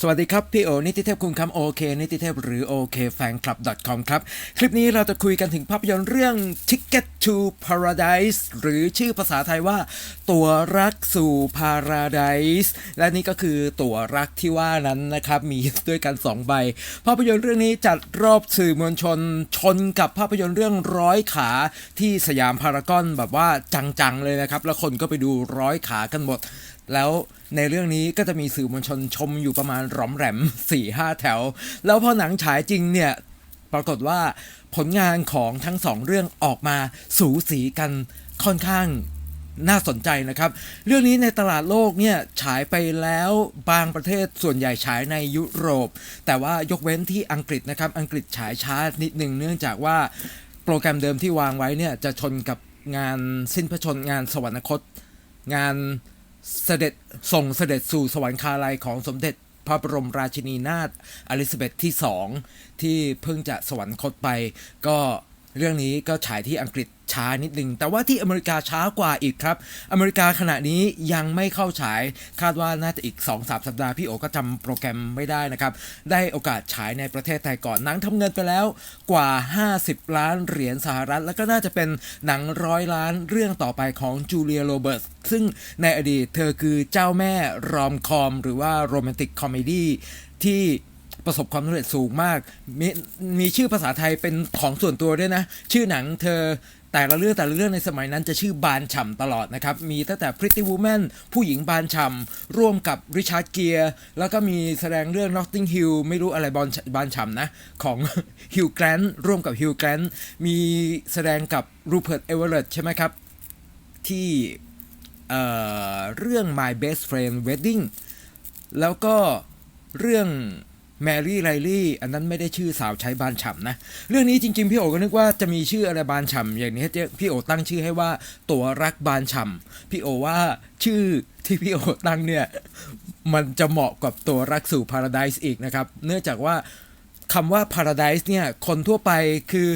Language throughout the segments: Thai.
สวัสดีครับ พี่โอ นิติเทพคุณคำโอเคนิติเทพหรือโอเคแฟนคลับ .com ครับ คลิปนี้เราจะคุยกันถึงภาพยนตร์เรื่อง Ticket to Paradise หรือชื่อภาษาไทยว่า ตัวรักสู่ Paradise และนี่ก็คือตัวรักที่ว่านั้นนะครับ มีด้วยกัน 2 ใบ ภาพยนตร์เรื่องนี้จัดรอบสื่อมวลชนชนกับภาพยนตร์เรื่องร้อยขาที่สยามพารากอนแบบว่าจังๆเลยนะครับ แล้วคนก็ไปดูร้อยขากันหมดแล้ว ในเรื่องนี้ก็จะมีสื่อมวลชนชมอยู่ประมาณหรอมแหลม4 5แถว แล้วพอหนังฉายจริงเนี่ย ปรากฏว่าผลงานของทั้งสองเรื่องออกมาสูสีกันค่อนข้างน่าสนใจนะครับ เรื่องนี้ในตลาดโลกเนี่ยฉายไปแล้วบางประเทศส่วนใหญ่ฉายในยุโรป แต่ว่ายกเว้นที่อังกฤษนะครับ อังกฤษฉายช้านิดหนึ่งเนื่องจากว่าโปรแกรมเดิมที่วางไว้เนี่ยจะชนกับงานสิ้นพระชนงานสวรรคต งาน เสด็จส่งเสด็จสู่สวรรคาลัยของสมเด็จพระบรมราชินีนาถอลิซาเบธที่สองที่เพิ่งจะสวรรคตไปก็ เรื่องนี้ก็ฉายที่อังกฤษช้านิดนึง แต่ว่าที่อเมริกาช้ากว่าอีกครับ อเมริกาขณะนี้ยังไม่เข้าฉาย คาดว่าน่าจะอีก 2-3สสัปดาห์พี่โอก็จำโปรแกรมไม่ได้นะครับ ได้โอกาสฉายในประเทศไทยก่อนหนังทำเงินไปแล้วกว่า 50 ล้านเหรียญสหรัฐ แล้วก็น่าจะเป็นหนังร้อยล้านเรื่องต่อไปของจูเลียโรเบิร์ตซึ่งในอดีตเธอคือเจ้าแม่รอมคอม หรือว่าโรแมนติกคอมเมดี้ที่ ประสบความสำเร็จสูงมาก มีมีชื่อภาษาไทยเป็นของส่วนตัวด้วยนะ ชื่อหนังเธอแต่ละเรื่องแต่ละเรื่องในสมัยนั้นจะชื่อบานฉ่ำตลอดนะครับ มีตั้งแต่ Pretty Woman ผู้หญิงบานฉ่ำร่วมกับริชาร์ดเกียร์แล้วก็มีแสดงเรื่อง Notting Hill ไม่รู้อะไรบานบานฉ่ำนะ ของฮิวแกรนร่วมกับฮิวแกรนมีแสดงกับรูเ e ิร์ตเอเวอร์เรตใช่ไหมครับ ที่เเรื่อง My Best Friend Wedding แล้วก็เรื่อง แมรี่ไรลี่อันนั้นไม่ได้ชื่อสาวใช้บานฉ่ำนะ เรื่องนี้จริงๆ พี่โอก็นึกว่าจะมีชื่ออะไรบานฉ่ำอย่างนี้พี่โอตั้งชื่อให้ว่าตัวรักบานฉ่ำพี่โอว่าชื่อที่พี่โอตั้งเนี่ย มันจะเหมาะกับตัวรักสู่พาราไดซ์อีกนะครับ เนื่องจากว่าคำว่าพาราไดซ์เนี่ยคนทั่วไปคือ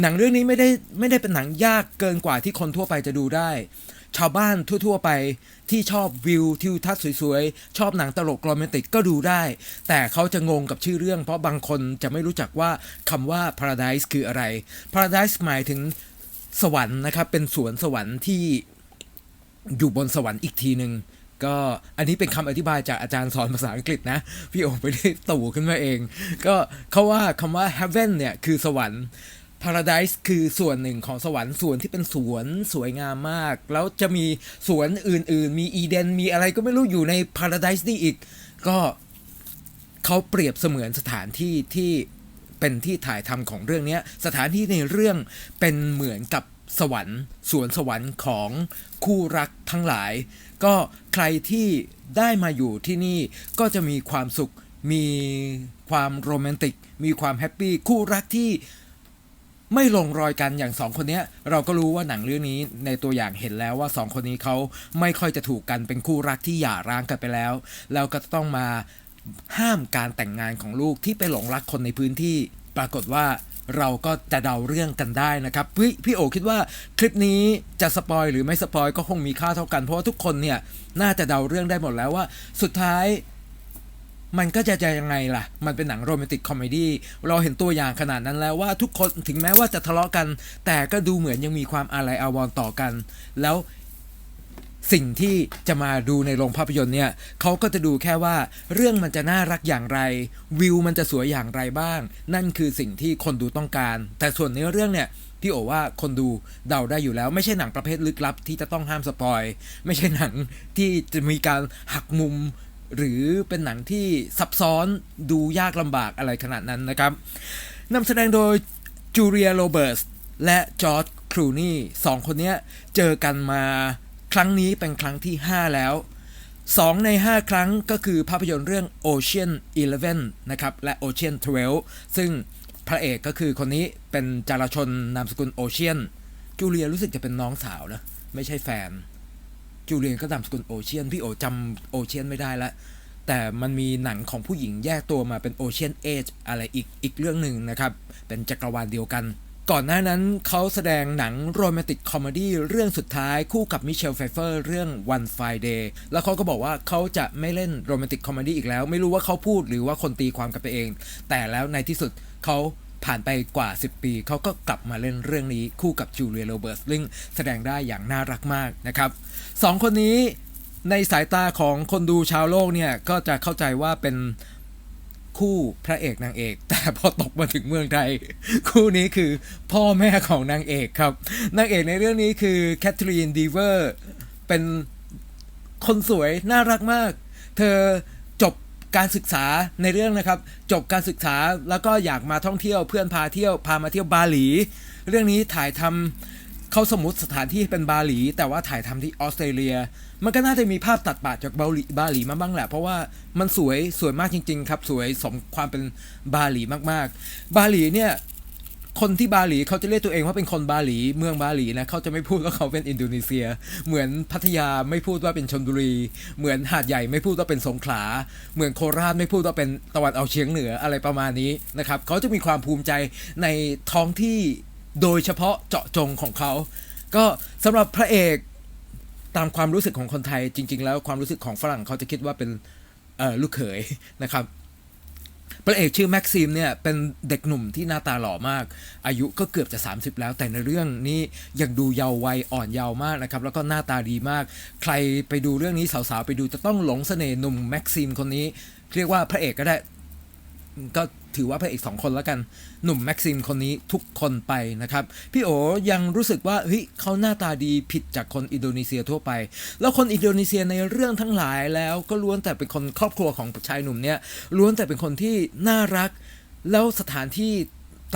หนังเรื่องนี้ไม่ได้ไม่ได้เป็นหนังยากเกินกว่าที่คนทั่วไปจะดูได้ ชาวบ้านทั่ว ๆ ไปที่ชอบวิวทิวทัศน์สวยๆ ชอบหนังตลกโรแมนติกก็ดูได้ แต่เขาจะงงกับชื่อเรื่อง เพราะบางคนจะไม่รู้จักว่าคำว่า Paradise คืออะไร Paradise หมายถึงสวรรค์นะครับ เป็นสวนสวรรค์ที่อยู่บนสวรรค์อีกทีหนึ่งก็อันนี้เป็นคำอธิบายจากอาจารย์สอนภาษาอังกฤษนะ พี่โอไปได้ตู่ขึ้นมาเอง ก็เขาว่าคำว่า heaven เนี่ย คือสวรรค์ Paradise คือส่วนหนึ่งของสวรรค์ส่วนที่เป็นสวนสวยงามมาก แล้วจะมีสวนอื่นๆ มีอีเดนมีอะไรก็ไม่รู้อยู่ใน Paradise นี่อีก ก็เขาเปรียบเสมือนสถานที่ที่เป็นที่ถ่ายทำของเรื่องนี้สถานที่ในเรื่องเป็นเหมือนกับสวรรค์สวนสวรรค์ของคู่รักทั้งหลาย ก็ใครที่ได้มาอยู่ที่นี่ก็จะมีความสุข มีความโรแมนติก มีความแฮปปี้คู่รักที่ ไม่ลงรอยกันอย่างสองคนนี้เราก็รู้ว่าหนังเรื่องนี้ในตัวอย่างเห็นแล้วว่าสองคนนี้เขาไม่ค่อยจะถูกกันเป็นคู่รักที่หย่าร้างกันไปแล้ว แล้วก็ต้องมาห้ามการแต่งงานของลูกที่ไปหลงรักคนในพื้นที่ ปรากฏว่าเราก็จะเดาเรื่องกันได้นะครับพี่พี่โอคิดว่าคลิปนี้จะสปอยหรือไม่สปอยก็คงมีค่าเท่ากันเพราะว่าทุกคนเนี่ยน่าจะเดาเรื่องได้หมดแล้วว่า สุดท้าย มันก็จะจะยังไงล่ะ มันเป็นหนังโรแมนติกคอมเมดี้ เราเห็นตัวอย่างขนาดนั้นแล้วว่าทุกคนถึงแม้ว่าจะทะเลาะกัน แต่ก็ดูเหมือนยังมีความอาลัยอาวรณ์ต่อกัน แล้วสิ่งที่จะมาดูในโรงภาพยนตร์เนี่ยเขาก็จะดูแค่ว่าเรื่องมันจะน่ารักอย่างไร วิวมันจะสวยอย่างไรบ้าง นั่นคือสิ่งที่คนดูต้องการ แต่ส่วนในเรื่องเนี่ยพี่โอว่าคนดูเดาได้อยู่แล้ว ไม่ใช่หนังประเภทลึกลับที่จะต้องห้ามสปอย ไม่ใช่หนังที่จะมีการหักมุม หรือเป็นหนังที่ซับซ้อนดูยากลำบากอะไรขนาดนั้นนะครับนำแสดงโดยจูเลียโรเบิร์ตและจอร์จครูนี่สองคนนี้เจอกันมาครั้งนี้เป็นครั้งที่ 5 แล้ว 2 ใน 5 ครั้งก็คือภาพยนตร์เรื่อง Ocean 11นะครับและ Ocean 12 ซึ่งพระเอกก็คือคนนี้เป็นจารชนนามสกุลโอเชียนจูเลียรู้สึกจะเป็นน้องสาวนะ ไม่ใช่แฟน จูเลียนก็นามสกุลโอเชียน พี่โอจำโอเชียนไม่ได้ละแต่มันมีหนังของผู้หญิงแยกตัวมาเป็นโอเชียนเอจอะไรอีกอีกเรื่องหนึ่งนะครับ เป็นจักรวาลเดียวกัน ก่อนหน้านั้นเขาแสดงหนังโรแมนติกคอมเมดี้เรื่องสุดท้ายคู่กับมิเชลไฟเฟอร์เรื่อง One Friday แล้วเขาก็บอกว่าเขาจะไม่เล่นโรแมนติกคอมเมดี้อีกแล้ว ไม่รู้ว่าเขาพูดหรือว่าคนตีความกับตัวเอง แต่แล้วในที่สุดเขา ผ่านไปกว่า 10 ปี เขาก็กลับมาเล่นเรื่องนี้คู่กับจูเลียโรเบิร์ตซึ่งแสดงได้อย่างน่ารักมากนะครับสองคนนี้ในสายตาของคนดูชาวโลกเนี่ย ก็จะเข้าใจว่าเป็นคู่พระเอกนางเอก แต่พอตกมาถึงเมืองไทย คู่นี้คือพ่อแม่ของนางเอกครับนางเอกในเรื่องนี้คือแคทเธอรีนดีเวอร์เป็นคนสวยน่ารักมาก เธอ การศึกษาในเรื่องนะครับ จบการศึกษาแล้วก็อยากมาท่องเที่ยวเพื่อนพาเที่ยวพามาเที่ยวบาหลี เรื่องนี้ถ่ายทำเขาสมมติสถานที่เป็นบาหลี แต่ว่าถ่ายทำที่ออสเตรเลีย มันก็น่าจะมีภาพตัดปาดจากบาหลีบาหลีมาบ้างแหละ เพราะว่ามันสวยสวยมากจริง ๆ ครับ สวยสมความเป็นบาหลีมากๆ บาหลีเนี่ย คนที่บาหลีเขาจะเรียกตัวเองว่าเป็นคนบาหลี เมืองบาหลีนะเขาจะไม่พูดว่าเขาเป็นอินโดนีเซีย เหมือนพัทยาไม่พูดว่าเป็นชลบุรี เหมือนหาดใหญ่ไม่พูดว่าเป็นสงขลา เหมือนโคราชไม่พูดว่าเป็นตะวันออกเฉียงเหนืออะไรประมาณนี้นะครับเขาจะมีความภูมิใจในท้องที่โดยเฉพาะเจาะจงของเขา ก็สำหรับพระเอกตามความรู้สึกของคนไทยจริง ๆ แล้วความรู้สึกของฝรั่งเขาจะคิดว่าเป็นลูกเขยนะครับ พระเอกชื่อแม็กซิมเนี่ยเป็นเด็กหนุ่มที่หน้าตาหล่อมาก อายุก็เกือบจะ 30 แล้ว แต่ในเรื่องนี้ยังดูเยาว์วัยอ่อนเยาว์มากนะครับ แล้วก็หน้าตาดีมาก ใครไปดูเรื่องนี้สาวๆ ไปดูจะต้องหลงเสน่ห์หนุ่มแม็กซิมคนนี้ เรียกว่าพระเอกก็ได้ ก็ถือว่าพระเอกสองคนแล้วกัน หนุ่มแม็กซิมคนนี้ทุกคนไปนะครับ พี่โอยังรู้สึกว่าเฮ้ยเขาหน้าตาดีผิดจากคนอินโดนีเซียทั่วไป แล้วคนอินโดนีเซียในเรื่องทั้งหลายแล้วก็ล้วนแต่เป็นคนครอบครัวของชายหนุ่มเนี่ยล้วนแต่เป็นคนที่น่ารัก แล้วสถานที่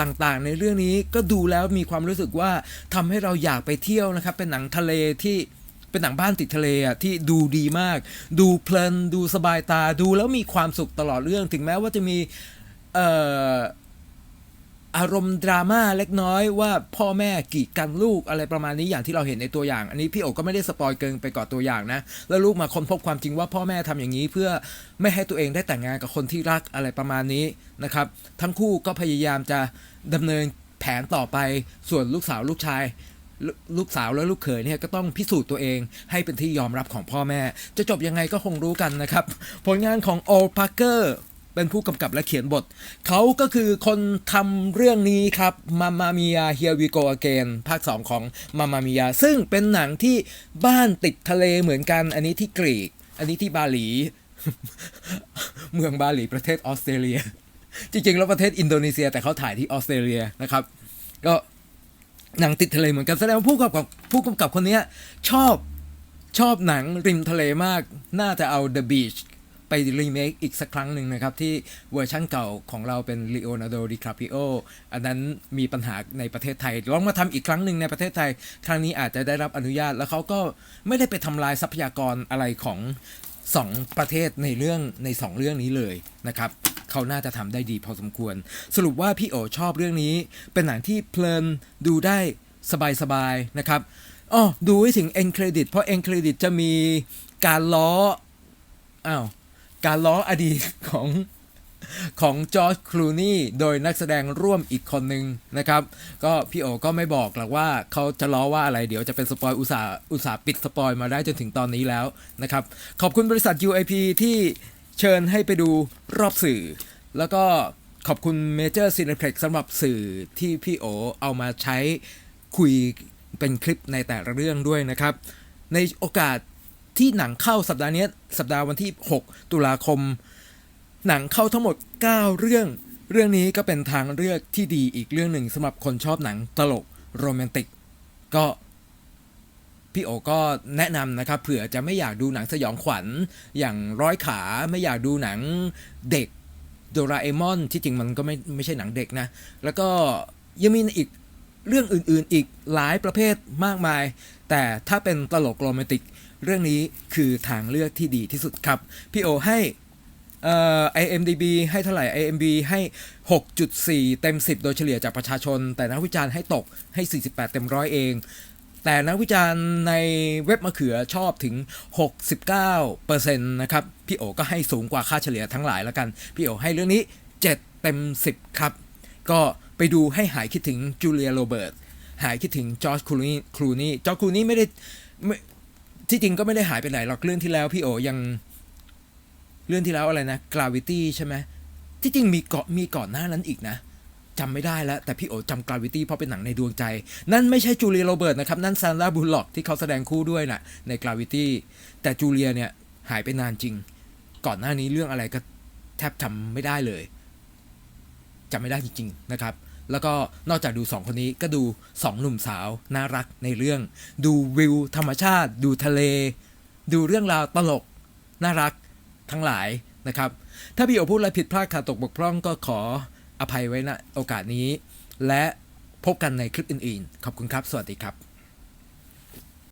ต่างๆ ในเรื่องนี้ก็ดูแล้วมีความรู้สึกว่าทำให้เราอยากไปเที่ยวนะครับ เป็นหนังทะเลที่ เป็นหนังบ้านติดทะเลอะที่ดูดีมาก ดูเพลินดูสบายตาดูแล้วมีความสุขตลอดเรื่อง ถึงแม้ว่าจะมีเอ่ออารมณ์ดราม่าเล็กน้อยว่าพ่อแม่กีดกันลูกอะไรประมาณนี้อย่างที่เราเห็นในตัวอย่าง อันนี้พี่โอก็ไม่ได้สปอยเกินไปก่อนตัวอย่างนะ แล้วลูกมาค้นพบความจริงว่าพ่อแม่ทำอย่างนี้เพื่อไม่ให้ตัวเองได้แต่งงานกับคนที่รักอะไรประมาณนี้นะครับ ทั้งคู่ก็พยายามจะดำเนินแผนต่อไปส่วนลูกสาวลูกชาย ลูกสาวและลูกเขยเนี่ยก็ต้องพิสูจน์ตัวเอง ให้เป็นที่ยอมรับของพ่อแม่ จะจบยังไงก็คงรู้กันนะครับ ผลงานของโอพาร์เกอร์เป็นผู้กำกับและเขียนบท เขาก็คือคนทำเรื่องนี้ครับ Mamma Mia Here We Go Again ภาค 2 ของ Mamma Mia ซึ่งเป็นหนังที่บ้านติดทะเลเหมือนกัน อันนี้ที่กรีก อันนี้ที่บาหลี เมืองบาหลีประเทศออสเตรเลีย จริงๆ แล้วประเทศอินโดนีเซียแต่เขาถ่ายที่ออสเตรเลียนะครับ ก็ หนังติดทะเลเหมือนกันแสดงว่าผู้กำกับผู้กำกับคนนี้ชอบชอบหนังริมทะเลมาก น่าจะเอา The Beach ไปรีเมคอีกสักครั้งหนึ่งนะครับ ที่เวอร์ชั่นเก่าของเราเป็น Leonardo DiCaprio อันนั้นมีปัญหาในประเทศไทย ลองมาทำอีกครั้งหนึ่งในประเทศไทย ครั้งนี้อาจจะได้รับอนุญาต แล้วเขาก็ไม่ได้ไปทำลายทรัพยากรอะไรของ สองประเทศในเรื่องในสองเรื่องนี้เลยนะครับเขาน่าจะทำได้ดีพอสมควร สรุปว่าพี่โอชอบเรื่องนี้ เป็นหนังที่เพลินดูได้สบายๆนะครับอ๋อดูให้ถึงเอ็นเครดิตเพราะเอ็นเครดิตจะมีการล้ออ้าวการล้ออดีตของ ของจอร์จคลูนี่โดยนักแสดงร่วมอีกคนหนึ่งนะครับ ก็พี่โอก็ไม่บอกหรอกว่าเขาจะล้อว่าอะไรเดี๋ยวจะเป็นสปอยอุตสาอุตสาปิดสปอยมาได้จนถึงตอนนี้แล้วนะครับ ขอบคุณบริษัท UIP ที่เชิญให้ไปดูรอบสื่อ แล้วก็ขอบคุณ Major Cineplex สำหรับสื่อที่พี่โอเอามาใช้คุยเป็นคลิปในแต่ละเรื่องด้วยนะครับ ในโอกาสที่หนังเข้าสัปดาห์นี้สัปดาห์วันที่ 6 ตุลาคม หนังเข้าทั้งหมด 9 เรื่อง เรื่องนี้ก็เป็นทางเลือกที่ดีอีกเรื่องหนึ่งสำหรับคนชอบหนังตลกโรแมนติก ก็พี่โอก็แนะนำนะครับเผื่อจะไม่อยากดูหนังสยองขวัญ อย่างร้อยขาไม่อยากดูหนังเด็กโดราเอมอนที่จริงมันก็ไม่ไม่ใช่หนังเด็กนะ แล้วก็ยังมีอีกเรื่องอื่นๆอีกหลายประเภทมากมาย แต่ถ้าเป็นตลกโรแมนติก เรื่องนี้คือทางเลือกที่ดีที่สุดครับ พี่โอให้ เอ่อ IMDB ให้เท่าไหร่ IMB ให้ 6.4 เต็ม 10 โดยเฉลี่ยจากประชาชน แต่นักวิจารณ์ให้ตกให้ 48 เต็มร้อยเอง แต่นักวิจารณ์ในเว็บมะเขือชอบถึง 69%นะครับ พี่โอก็ให้สูงกว่าค่าเฉลี่ยทั้งหลายแล้วกัน พี่โอให้เรื่องนี้ 7 เต็ม 10 ครับ ก็ไปดูให้หายคิดถึงจูเลียโรเบิร์ตหายคิดถึงจอร์จคลูนี่คลูนี่จอร์จคลูนี่ไม่ได้ไม่ที่จริงก็ไม่ได้หายไปไหนหรอกเรื่องที่แล้วพี่โอยัง เรื่องที่แล้วอะไรนะ gravity ใช่ไหมที่จริงมีเกาะมีก่อนหน้านั้นอีกนะจำไม่ได้แล้ว แต่พี่โอจำ gravity เพราะเป็นหนังในดวงใจ นั่นไม่ใช่จูเลียโรเบิร์ตนะครับ นั่นซานดราบูลล็อกที่เขาแสดงคู่ด้วยนะใน gravity แต่จูเลียเนี่ยหายไปนานจริง ก่อนหน้านี้เรื่องอะไรก็แทบจำไม่ได้เลยจำไม่ได้จริง ๆ นะครับ แล้วก็นอกจากดูสองคนนี้ก็ดูสองหนุ่มสาว น่ารักในเรื่อง ดูวิวธรรมชาติ ดูทะเล ดูเรื่องราวตลก น่ารัก ทั้งหลายนะครับ ถ้าพี่โอพูดอะไรผิดพลาดขาดตกบกพร่องก็ขออภัยไว้ณโอกาสนี้ และพบกันในคลิปอื่นๆ ขอบคุณครับ สวัสดีครับ